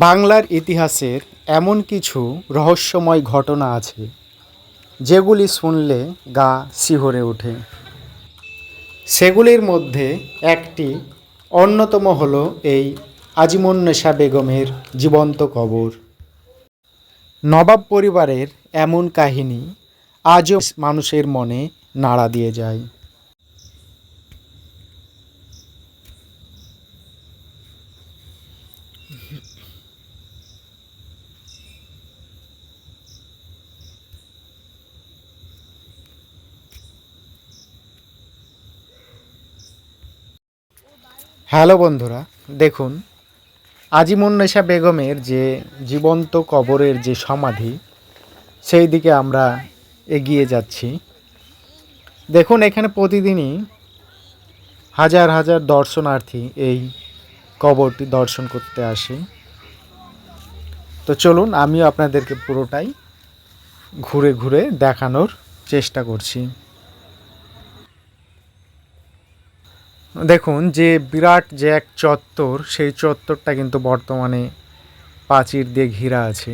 বাংলার ইতিহাসের এমন কিছু রহস্যময় ঘটনা আছে, যেগুলি শুনলে গা শিহরে ওঠে। সেগুলির মধ্যে একটি অন্যতম হলো এই আজিমুন্নেশা বেগমের জীবন্ত কবর। নবাব পরিবারের এমন কাহিনী আজও মানুষের মনে নাড়া দিয়ে যায়। হ্যালো বন্ধুরা, দেখুন আজিমুন্নেশা বেগমের যে জীবন্ত কবরের যে সমাধি, সেই দিকে আমরা এগিয়ে যাচ্ছি। দেখুন, এখানে প্রতিদিনই হাজার হাজার দর্শনার্থী এই কবরটি দর্শন করতে আসে। তো চলুন, আমিও আপনাদেরকে পুরোটাই ঘুরে ঘুরে দেখানোর চেষ্টা করছি। দেখুন, যে বিরাট যে এক চত্বর, সেই চত্বরটা কিন্তু বর্তমানে প্রাচীর দিয়ে ঘেরা আছে।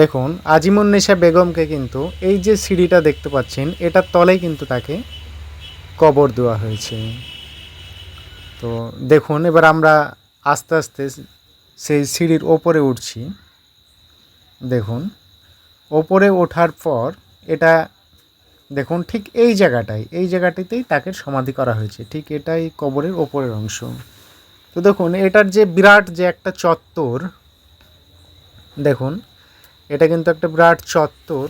দেখুন আজিমুন্নেশা বেগমকে কিন্তু এই যে সিঁড়িটা দেখতে পাচ্ছেন, এটার তলেই কিন্তু তাকে কবর দেওয়া হয়েছে। তো দেখুন, এবার আমরা আস্তে আস্তে সেই সিঁড়ির ওপরে উঠছি। দেখুন, ওপরে ওঠার পর এটা দেখুন, ঠিক এই জায়গাটায় এই জায়গাটিতেই তাকে সমাধি করা হয়েছে, ঠিক এটাই কবরের ওপরের অংশ। তো দেখুন, এটার যে বিরাট যে একটা চত্বর, দেখুন, এটা কিন্তু একটা বিরাট চত্বর,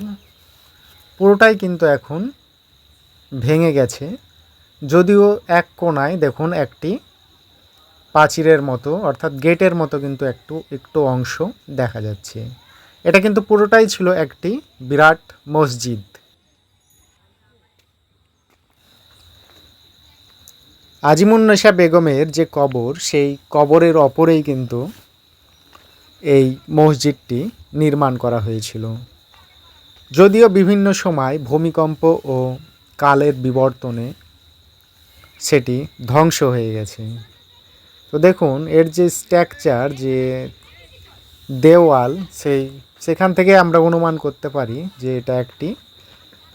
পুরোটাই কিন্তু এখন ভেঙে গেছে। যদিও এক কোণায় দেখুন, একটি প্রাচীরের মতো, অর্থাৎ গেটের মতো কিন্তু একটু একটু অংশ দেখা যাচ্ছে। এটা কিন্তু পুরোটাই ছিল একটি বিরাট মসজিদ। আজিমুন্নেশা বেগমের যে কবর, সেই কবরের অপরেই কিন্তু এই মসজিদটি নির্মাণ করা হয়েছিল। যদিও বিভিন্ন সময় ভূমিকম্প ও কালের বিবর্তনে সেটি ধ্বংস হয়ে গেছে। তো দেখুন, এর যে স্ট্রাকচার, যে দেওয়াল, সেই, সেখান থেকে আমরা অনুমান করতে পারি যে এটা একটি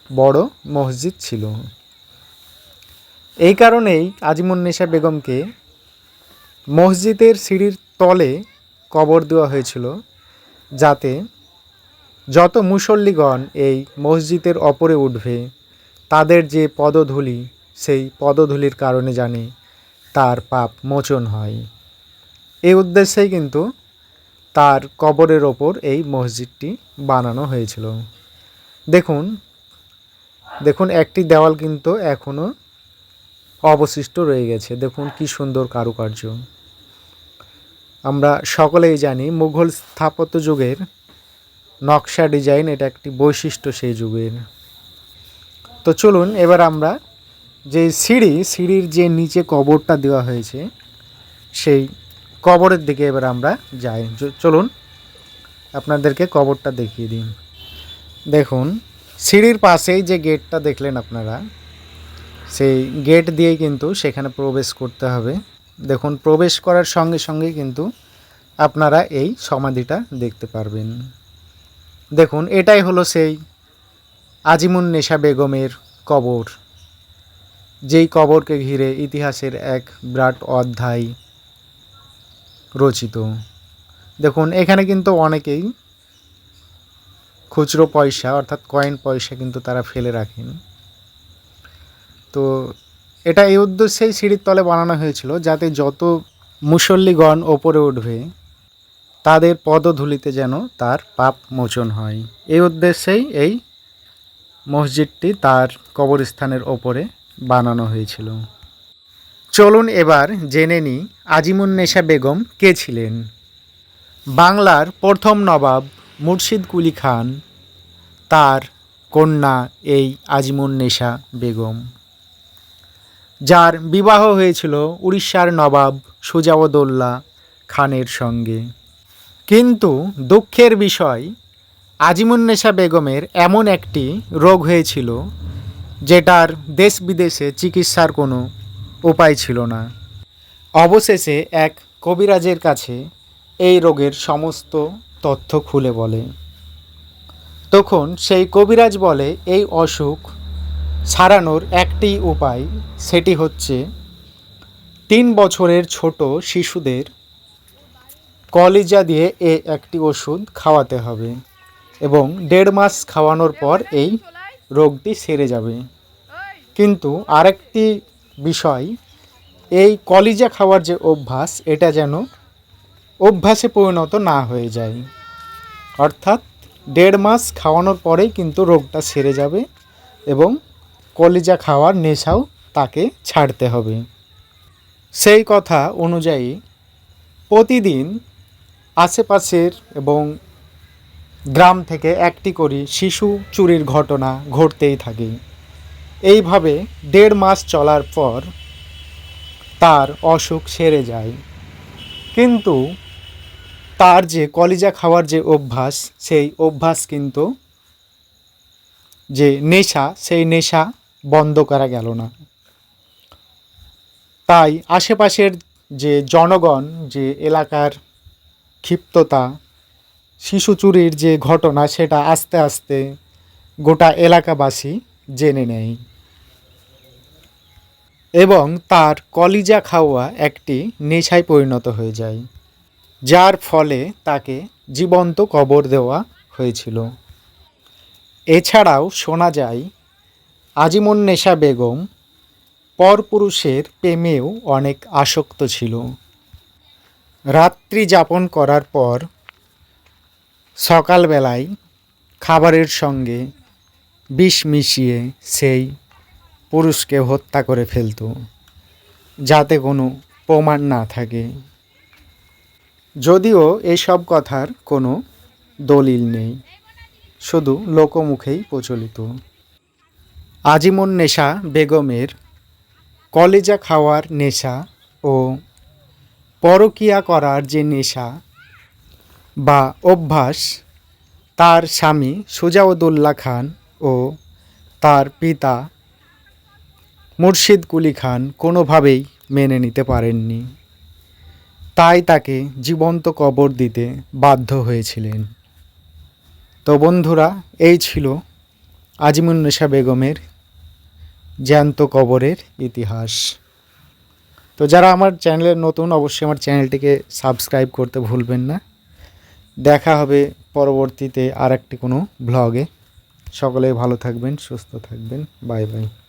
বড় মসজিদ ছিল। এই কারণেই আজিমুন্নেশা বেগমকে মসজিদের সিঁড়ির তলে কবর দেওয়া হয়েছিল যাতে যত মুসল্লিগণ এই মসজিদের অপরে উঠবে, তাদের যে পদধূলি সেই পদধূলির কারণে জানে তার পাপ মোচন হয়। এই উদ্দেশ্যেই কিন্তু তার কবরের ওপর এই মসজিদটি বানানো হয়েছিল। দেখুন দেখুন একটি দেওয়াল কিন্তু এখনও অবশিষ্ট রয়ে গেছে। দেখুন কি সুন্দর কারুকার্য। আমরা সকলেই জানি মুঘল স্থাপত্য যুগের নকশা ডিজাইন এটা একটি বৈশিষ্ট্য সেই যুগের। তো চলুন এবার আমরা যে সিঁড়ি, সিঁড়ির যে নিচে কবরটা দেওয়া হয়েছে, সেই কবরের দিকে এবার আমরা যাই। চলুন আপনাদেরকে কবরটা দেখিয়ে দিন দেখুন, সিঁড়ির পাশেই যে গেটটা দেখলেন আপনারা সেই গেট দিয়েই কিন্তু সেখানে প্রবেশ করতে হবে। দেখুন, প্রবেশ করার সঙ্গে সঙ্গে কিন্তু আপনারা এই সমাধিটা দেখতে পারবেন। দেখুন, এটাই হলো সেই আজিমুন্নেশা বেগমের কবর। যেই কবরকে ঘিরে ইতিহাসের এক বিরাট অধ্যায় রচিত। দেখুন, এখানে কিন্তু অনেকেই খুচরো পয়সা অর্থাৎ কয়েন পয়সা কিন্তু তারা ফেলে রাখেন। তো এটা এই উদ্দেশ্যেই সিঁড়ির তলে বানানো হয়েছিল যাতে যত মুসল্লিগণ ওপরে উঠবে, তাদের পদধূলিতে যেন তার পাপ মোচন হয়। এই উদ্দেশ্যেই এই মসজিদটি তার কবরস্থানের ওপরে বানানো হয়েছিল। চলুন এবার জেনে নিই আজিমুন্নেশা বেগম কে ছিলেন। বাংলার প্রথম নবাব মুর্শিদ কুলি খান, তার কন্যা এই আজিমুন আজিমুন্নেশা বেগম। যার বিবাহ হয়েছিল উড়িষ্যার নবাব সুজাউদ্দৌলা খানের সঙ্গে। কিন্তু দুঃখের বিষয় আজিমুন্নেশা বেগমের এমন একটি রোগ হয়েছিল, যেটার দেশ বিদেশে চিকিৎসার কোনো উপায় ছিল না। অবশেষে এক কবিরাজের কাছে এই রোগের সমস্ত তথ্য খুলে বলে। তখন সেই কবিরাজ বলে, এই অসুখ সারানোর একটি উপায়, সেটি হচ্ছে তিন বছরের ছোট শিশুদের কলিজা দিয়ে এ একটি ওষুধ খাওয়াতে হবে এবং দেড় মাস খাওয়ানোর পর এই রোগটি সেরে যাবে। কিন্তু আরেকটি বিষয়, এই কলিজা খাওয়ার যে অভ্যাস, এটা যেন অভ্যাসে পরিণত না হয়ে যায়। অর্থাৎ দেড় মাস খাওয়ানোর পরেই কিন্তু রোগটা সেরে যাবে এবং কলিজা খাওয়ার নেশাও তাকে ছাড়তে হবে। সেই কথা অনুযায়ী প্রতিদিন আশেপাশের এবং গ্রাম থেকে একটি করে শিশু চুরির ঘটনা ঘটতেই থাকে। এইভাবে দেড় মাস চলার পর তার অসুখ সেরে যায়। কিন্তু তার যে কলিজা খাওয়ার যে অভ্যাস, সেই অভ্যাস কিন্তু যে নেশা, সেই নেশা বন্ধ করা গেল না। তাই আশেপাশের যে জনগণ, যে এলাকার ক্ষিপ্ততা, শিশু চুরির যে ঘটনা, সেটা আস্তে আস্তে গোটা এলাকাবাসী জেনে নেয়। এবং তার কলিজা খাওয়া একটি নেশায় পরিণত হয়ে যায়, যার ফলে তাকে জীবন্ত কবর দেওয়া হয়েছিল। এছাড়াও শোনা যায় আজিমুন্নেশা বেগম পরপুরুষের প্রেমেও অনেক আসক্ত ছিল। রাত্রি যাপন করার পর সকালবেলায় খাবারের সঙ্গে বিষ মিশিয়ে সেই পুরুষকে হত্যা করে ফেলতো, যাতে কোনো প্রমাণ না থাকে। যদিও এসব কথার কোনো দলিল নেই, শুধু লোকমুখেই প্রচলিত। আজিমুন নেশা বেগমের কলেজা খাওয়ার নেশা ও পরকিয়া করার যে নেশা বা অভ্যাস, তার স্বামী সুজাউদ্দৌল্লা খান ও তার পিতা মুর্শিদ কুলি খান কোনোভাবেই মেনে নিতে পারেননি। তাই তাকে জীবন্ত কবর দিতে বাধ্য হয়েছিলেন। তো বন্ধুরা, এই ছিল আজিমুন্নেশা, বেগমের জ্যান্ত কবরের ইতিহাস। তো যারা আমার চ্যানেলের নতুন, অবশ্যই আমার চ্যানেলটিকে সাবস্ক্রাইব করতে ভুলবেন না। দেখা হবে পরবর্তীতে আর একটি কোনো ব্লগে সকলে ভালো থাকবেন, সুস্থ থাকবেন। Bye bye.